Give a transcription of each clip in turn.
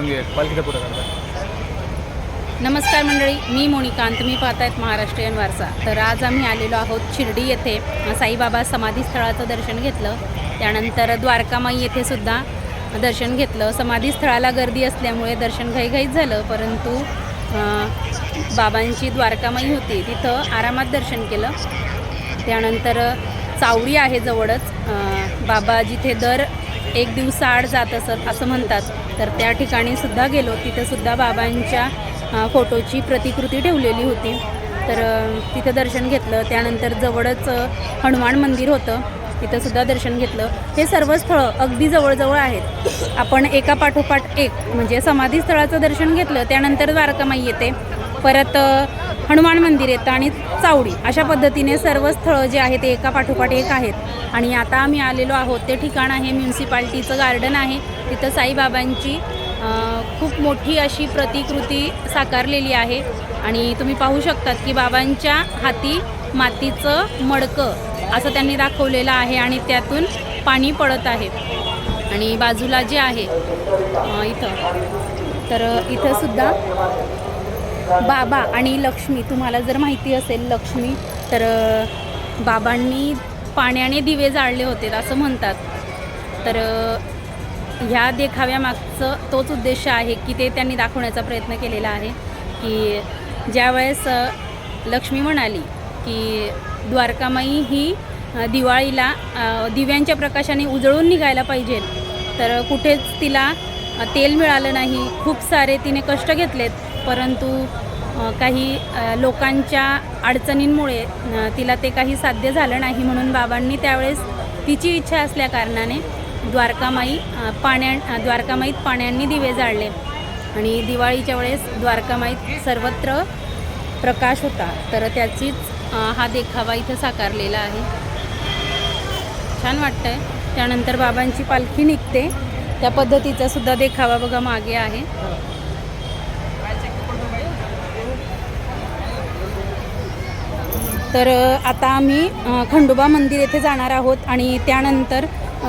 पुढे नमस्कार मंडळी मी मोनिका. आणि तुम्ही पाहतायत महाराष्ट्रीयन वारसा. तर आज आम्ही आलेलो आहोत शिर्डी येथे. साईबाबा समाधी स्थळाचं दर्शन घेतलं. त्यानंतर द्वारकामाई येथे सुद्धा दर्शन घेतलं. समाधी स्थळाला गर्दी असल्यामुळे दर्शन घाईघाईत झालं. परंतु बाबांची द्वारकामाई होती. तिथं आरामात दर्शन केलं. त्यानंतर चावडी आहे जवळच. बाबा जिथे दर एक दिवसाआड जात असत असं म्हणतात. तर त्या ठिकाणी सुद्धा गेलो. तिथं सुद्धा बाबांच्या फोटोची प्रतिकृती ठेवलेली होती. तर तिथं दर्शन घेतलं. त्यानंतर जवळच हनुमान मंदिर होतं. तिथं सुद्धा दर्शन घेतलं. हे सर्व स्थळं अगदी जवळजवळ आहेत. आपण एका पाठोपाठ एक म्हणजे समाधी स्थळाचं दर्शन घेतलं. त्यानंतर द्वारकामाई येते. परत हनुमान मंदिर येतं आणि चावडी अशा पद्धतीने सर्व स्थळं जे आहेत ते एका पाठोपाठ एक आहेत. आणि आता आम्ही आलेलो आहोत ते ठिकाण आहे म्युन्सिपाल्टीचं गार्डन आहे. तिथं साईबाबांची खूप मोठी अशी प्रतिकृती साकारलेली आहे. आणि तुम्ही पाहू शकतात की बाबांच्या हाती मातीचं मडकं असं त्यांनी दाखवलेलं आहे आणि त्यातून पाणी पडत आहे. आणि बाजूला जे आहे इथं तर इथंसुद्धा बाबा आणि लक्ष्मी तुम्हाला जर माहिती असेल लक्ष्मी तर बाबांनी पाण्याने दिवे जाळले होते असं म्हणतात. तर ह्या देखाव्यामागचं तोच उद्देश आहे की ते त्यांनी दाखवण्याचा प्रयत्न केलेला आहे की ज्यावेळेस लक्ष्मी म्हणाली की द्वारकामाई ही दिवाळीला दिव्यांच्या प्रकाशाने उजळून निघायला पाहिजे तर कुठेच तिला तेल मिळालं नाही. खूप सारे तिने कष्ट घेतलेत. परंतु काही लोकांच्या अडचणींमुळे तिला ते काही साध्य झालं नाही म्हणून बाबांनी त्यावेळेस तिची इच्छा असल्याकारणाने द्वारकामाई पाण्या द्वारकामाईत पाण्यांनी दिवे जाळले. आणि दिवाळीच्या वेळेस द्वारकामाईत सर्वत्र प्रकाश होता. तर त्याचीच हा देखावा इथं साकारलेला आहे. छान वाटतंय. त्यानंतर बाबांची पालखी निघते. त्या पद्धतीचा सुद्धा देखावा बघा मागे आहे. तर आता आम्ही खंडोबा मंदिर येथे जाणार आहोत आणि त्यानंतर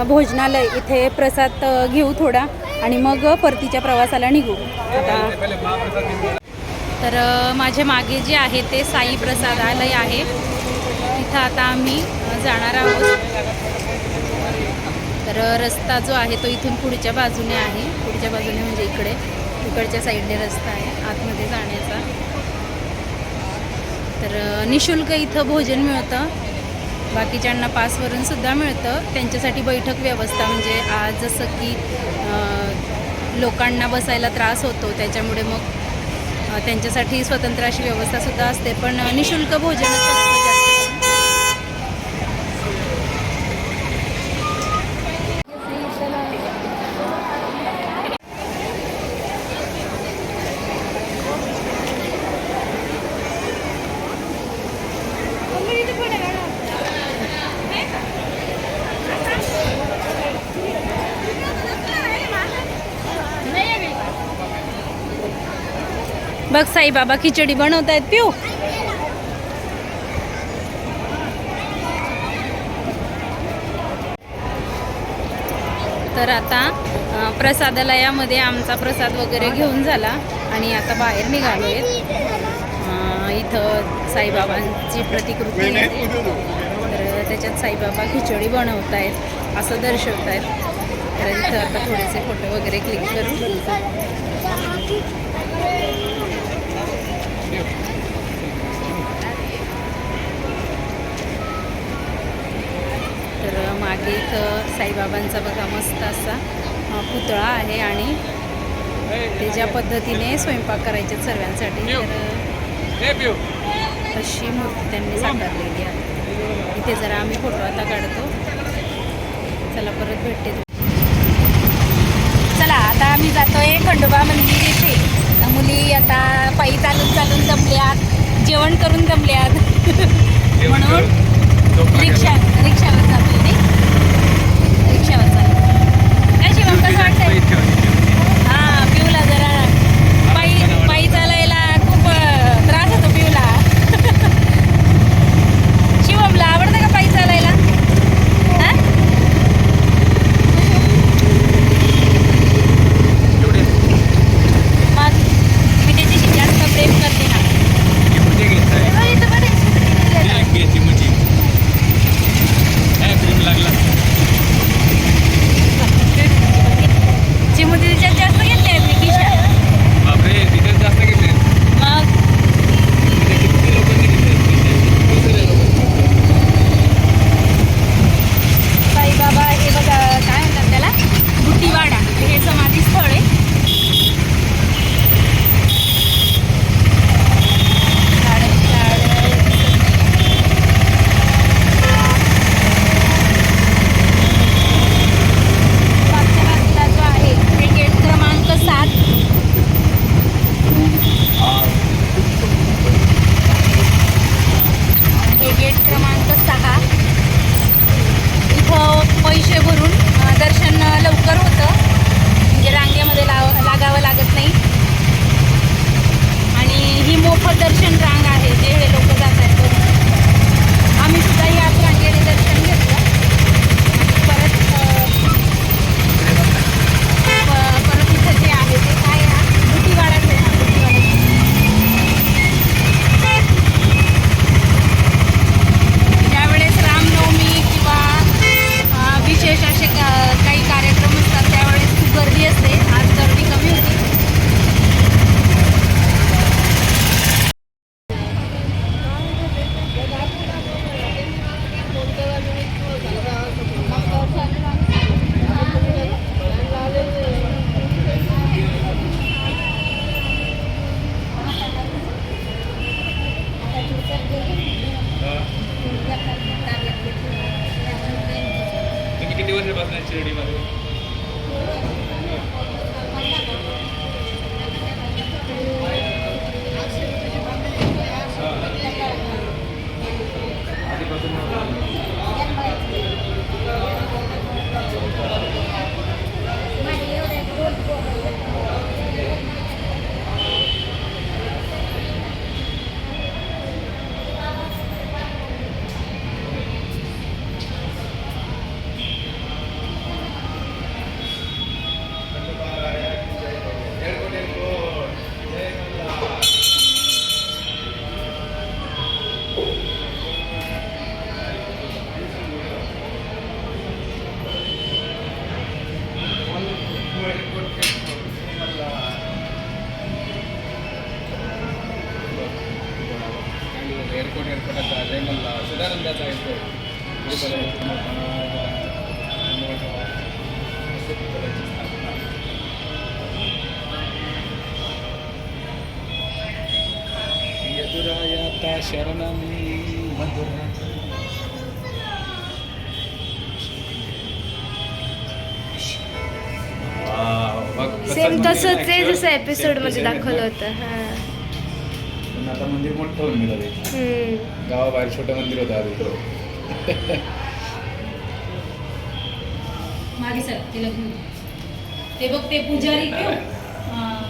भोजनालय इथे प्रसाद घेऊ थोडा आणि मग परतीच्या प्रवासाला निघू. आता तर माझे माझ्या मागे जे आहे ते साई प्रसादालय आहे. तिथं आता आम्ही जाणार आहोत. तर रस्ता जो आहे तो इथून पुढच्या बाजूने आहे. पुढच्या बाजूने म्हणजे इकडे. इकडच्या साईडने रस्ता आहे आतमध्ये जाण्याचा. तर निशुल्क इथं भोजन मिळतं. बाकीच्यांना पासवरून सुद्धा मिळतं. त्यांच्यासाठी बैठक व्यवस्था म्हणजे आज जसं की लोकांना बसायला त्रास होतो त्याच्यामुळे मग त्यांच्यासाठी स्वतंत्र अशी व्यवस्थासुद्धा असते. पण निशुल्क भोजन असतं जास्त करून. बघ साईबाबा खिचडी बनवतायत पिऊ. तर आता प्रसादालयामध्ये आमचा प्रसाद वगैरे घेऊन झाला आणि आता बाहेर निघालो आहेत इथं साईबाबांची प्रतिकृती आहे. तर त्याच्यात साईबाबा खिचडी बनवत आहेत असं दर्शवत आहेत तर इथं आता थोडेसे फोटो वगैरे क्लिक करू तर मागे इथं साईबाबांचा बघा मस्त असा पुतळा आहे आणि ते ज्या पद्धतीने स्वयंपाक करायचे सर्वांसाठी तर तशी मूर्ती त्यांनी साकारलेली आहे. इथे जरा आम्ही फोटो आता काढतो. चला परत भेटते. चला आता आम्ही जातोय खंडोबा मंदिर येथे. मुली आता पायी चालून चालून दमल्यात जेवण करून दमल्यात म्हणून रिक्षा रिक्षावर जातोय. Santa Catarina. मल्ला सदानंदाचा येतो यदुरायाता शरणमी मधुरा सेम तसंच आहे जसं एपिसोडमध्ये दाखवलं होतं हा. आता मंदिर मोठं होऊन गेलं ते. गावाबाहेर छोटं मंदिर होतं आधी. मागे सर ते लग्न ते बघ ते पुजारी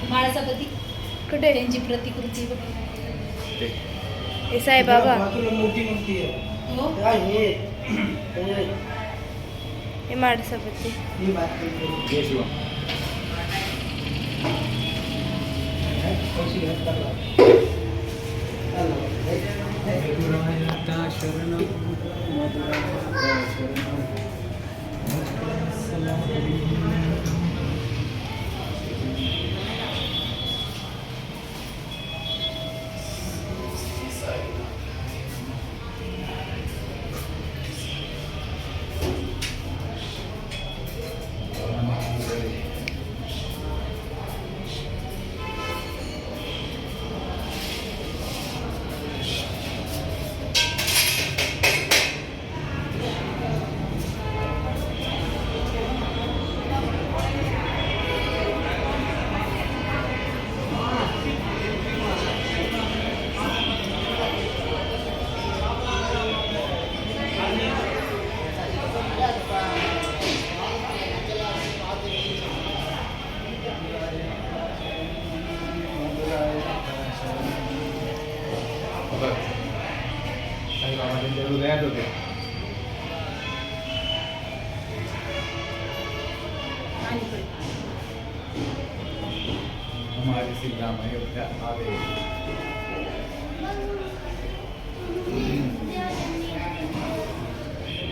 माळाचा पती कुठे? त्यांची प्रतिकृती बघ. ते. हे साईबाबा मोठी मूर्ती आहे. हो? हे हे. हे माणसापती ही शिवा. शरणं मधुरायाता शरणं आणि पुढे. हमारे श्री अयोध्या आवे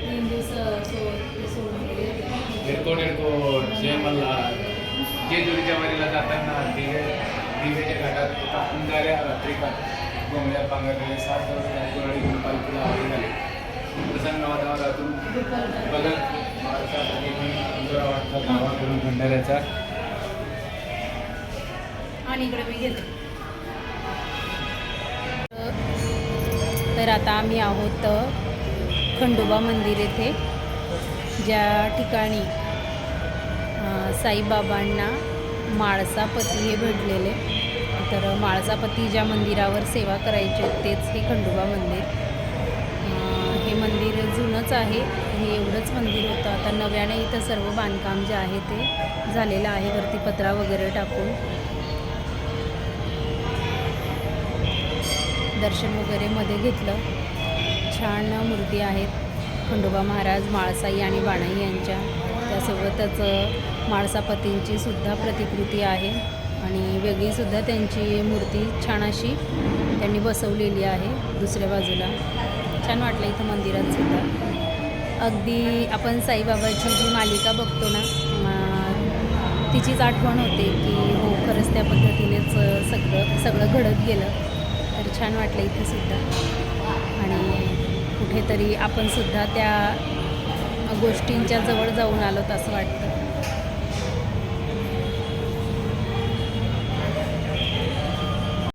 तीन दिवस एअरपोर्ट एअरपोर्ट जय मल्हार जेजुरीच्या वारीला जाताना दिवे दिवेच्या घाटात टाकून झाल्या रात्री का गोंगड्या पांघरलेले सात दिवस पालखीला आवाज झाले बघत भंडाऱ्याचा. आणि इकडे मी घेते तर आता आम्ही आहोत खंडोबा मंदिर येथे ज्या ठिकाणी साईबाबांना माळसापती हे भेटलेले. तर माळसापती ज्या मंदिरावर सेवा करायचे तेच हे खंडोबा मंदिर. मंदिर जुनंच आहे. हे एवढंच मंदिर होतं. आता नव्याने इथं सर्व बांधकाम जे आहे ते झालेलं आहे. वरती पत्रा वगैरे टाकून. दर्शन वगैरे मध्ये घेतलं. छान मूर्ती आहेत. खंडोबा महाराज माळसाई आणि बाणाई यांच्या. त्यासोबतच माळसापतींची सुद्धा प्रतिकृती आहे. आणि वेगळीसुद्धा त्यांची मूर्ती छान अशी त्यांनी बसवलेली आहे दुसऱ्या बाजूला. छान वाटलं इथं मंदिरात सुद्धा. अगदी आपण साईबाबाची जी मालिका बघतो ना तिचीच आठवण होते की हो खरंच त्या पद्धतीनेच सगळं सगळं घडत गेलं. तर छान वाटलं इथं सुद्धा. आणि कुठेतरी आपण सुद्धा त्या गोष्टींच्या जवळ जाऊन आलोत असं वाटतं.